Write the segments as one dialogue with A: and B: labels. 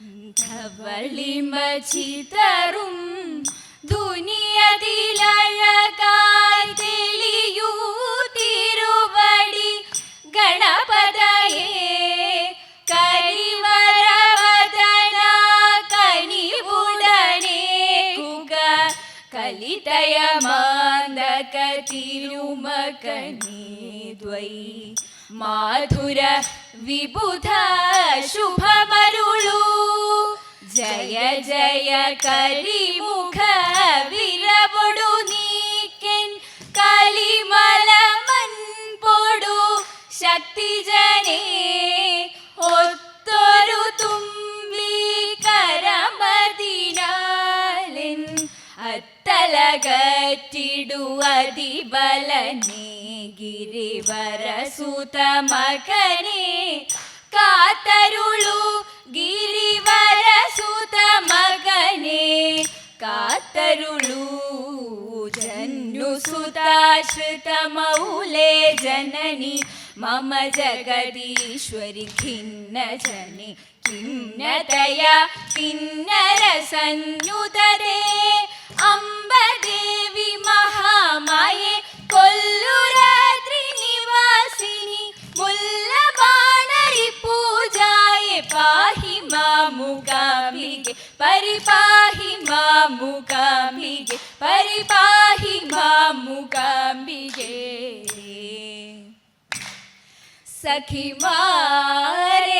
A: ധവളിമചിതറും ദുനിയതിലഴകായി തെളിയൂ തിരുവടി ഗണപതയേ കരിവരവദന കനിവുടനെ കുക ദ്വൈ. മാധുര വിബുധ ശുഭമരുളു കരിമുഖ വിരവൊടു നീക്കൻ കലിമലമൻ പൊടു ശക്തിജനേ ഒത്തൊരു തുമ്പി കരമതിനാലിൻ അത്തലകറ്റിടു അതിബലനെ ഗിരിവരസുത മകനെ കാത്തരുളു ഗിരിവരസുത കാത്തരുളു. ജന്നുസുതാശ്രിതമൗലേ ജനനി. മമ ജഗദീശ്വരി ഖിന്ന ജനി. ഖിന്നതയ കിന്നര സംയുതരേ അംബദേവി സഖിമാരേ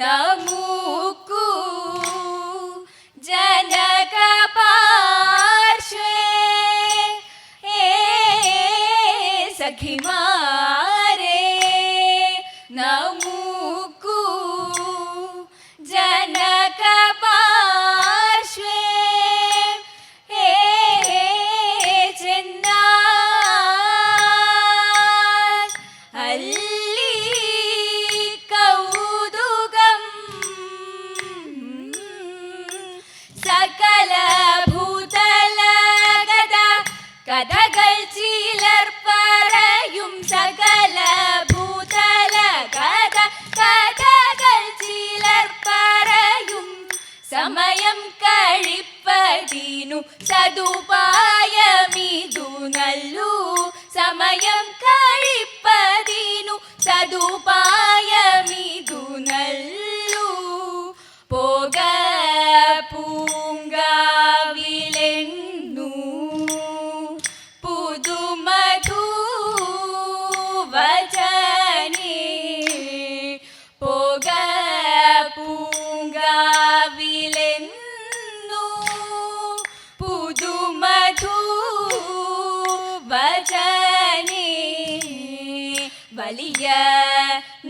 A: നമുക്കു ജനക പാർശ്വേ സഖിമാരേ നമുക്കു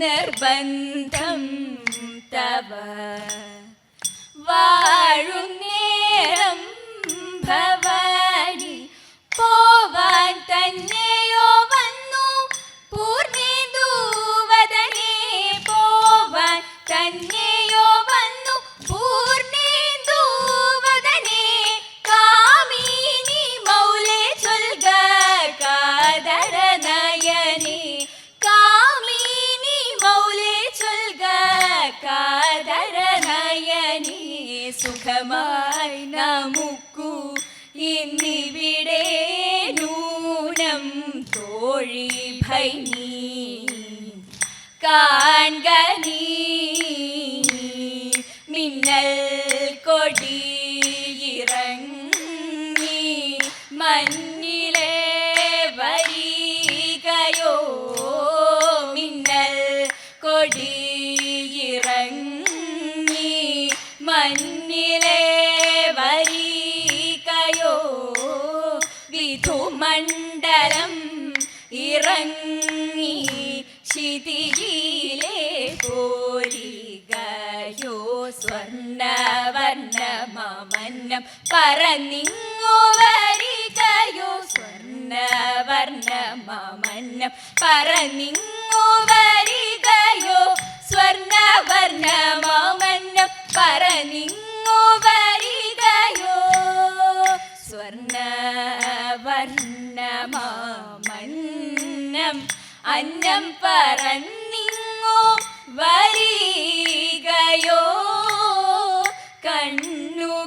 A: നിർബന്ധം തവ. വാഴുന്നേരം സുഖമായി നമുക്കു ഇന്നിവിടെ നൂനം തോഴി ഭൈനി കാൺക സ്വർണവർണമന്നം പറന്നിങ്ങു വരികയോ സ്വർണവർണമന്നം പറന്നിങ്ങു വരികയോ സ്വർണവർണമന്നം പറന്നിങ്ങു വരികയോ സ്വർണവർണമന്നം അന്നം പറന്നിങ്ങോ കണ്ണുകൾക്കിതു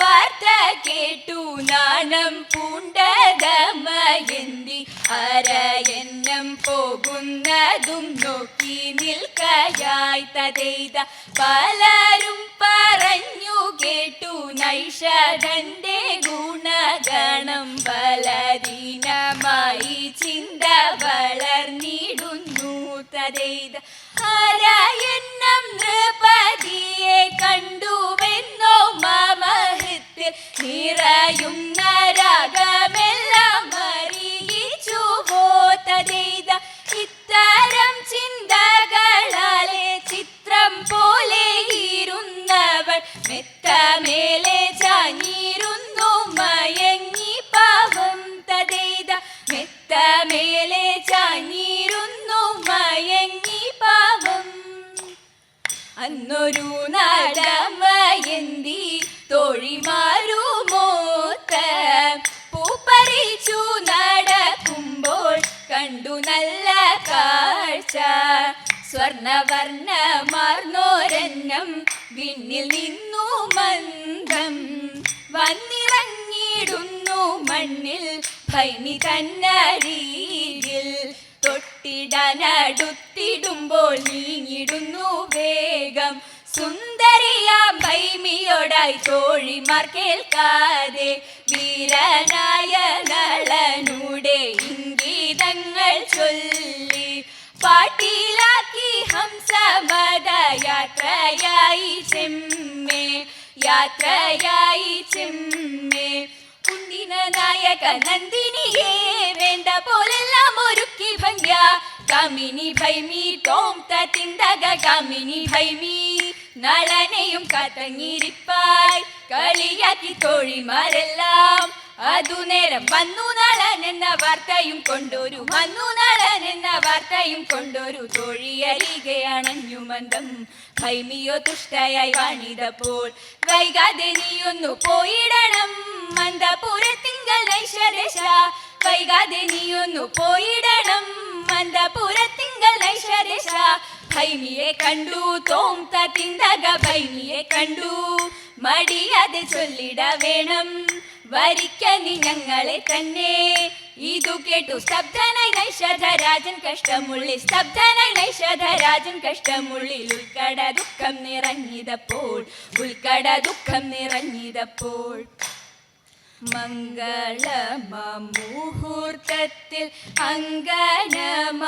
A: വാർത്ത കേട്ടു നാണം പൂണ്ടതമയൻ. അരയന്നം പോകുന്നതും നോക്കി നിൽക്കയായി തതെയ്ത പലരും പറഞ്ഞു കേട്ടു നൈഷധന്റെ ഗുണഗണം ബലദീനമായി മെത്തമേലെ ചാഞ്ഞിരുന്നു മയങ്ങി പാവം തതെയ്ത മെത്തമേലെ ചാഞ്ഞിരുന്നു മയങ്ങി പാവം. അന്നൊരു നടമയന്തി തോഴിമാരുമോത്ത സ്വർണവർണമാർന്നോരന്നം വിണ്ണിൽ നിന്നു മന്ദം. വന്നിറങ്ങിടുന്നു മണ്ണിൽ ഭൈമി തന്നരിയിൽ തൊട്ടിടനടുത്തിടുമ്പോൾ നീങ്ങിടുന്നു വേഗം. സുന്ദരിയാം ഭൈമിയോടായി തോഴിമാർ കേൾക്കാതെ വീരനായ നളനുടെ ഇംഗീതങ്ങൾ ചൊല്ലി. ഹംസമത യാത്രയായി ചെമ്മേ യാത്രയായി ചെമ്മേ. കുണ്ടിന നായക നന്ദിനിയെ വേണ്ട പോലെല്ലാം ഒരുക്കി ഭംഗ്യ. കമിനി ഭൈമി ടോം തിന്തക. കമിനി ഭൈമി നളനെയും കത്തങ്ങിരിപ്പായി കളിയാക്കി തോഴിമാരെല്ലാം അതു നേരം വന്നു നളൻ വാർത്തയും കൊണ്ടൊരു വന്നു നളൻ വാർത്തയും കൊണ്ടൊരു തോഴിയരികെ അണഞ്ഞു മന്ദം. കൈമിയോ തുഷ്ടയായി വാണിതപ്പോൾ വൈകാതെ നീയൊന്നു പോയിടണം. മന്ദപുരത്തിങ്കൽ നൈശരശ വൈകാതെ നീയൊന്നു പോയിടണം. മന്ദപുരത്തിങ്കൽ നൈശരശ ഭൈമിയെ കണ്ടു തോം തിന്തക ഭൈമിയെ കണ്ടു. മടിയാതെ ചൊല്ലിട വേണം. വരിക്കനി ഞങ്ങളെ തന്നെ. ഇതു കേട്ടു സ്തബ്ധനായി നൈഷധരാജൻ കഷ്ടമുള്ളിൽ. സ്തബ്ധനായി നൈഷധരാജൻ കഷ്ടമുള്ളിൽ ഉൾക്കട ദുഃഖം നിറഞ്ഞിതപ്പോൾ ഉൾക്കട ദുഃഖം നിറഞ്ഞിതപ്പോൾ. മംഗളമുഹൂർത്തത്തിൽ അങ്കനമാറിൽ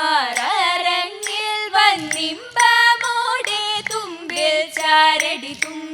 A: വന്നിമ്പമോടെ തുമ്പിൽ ചാരടി തുമ്പിലായി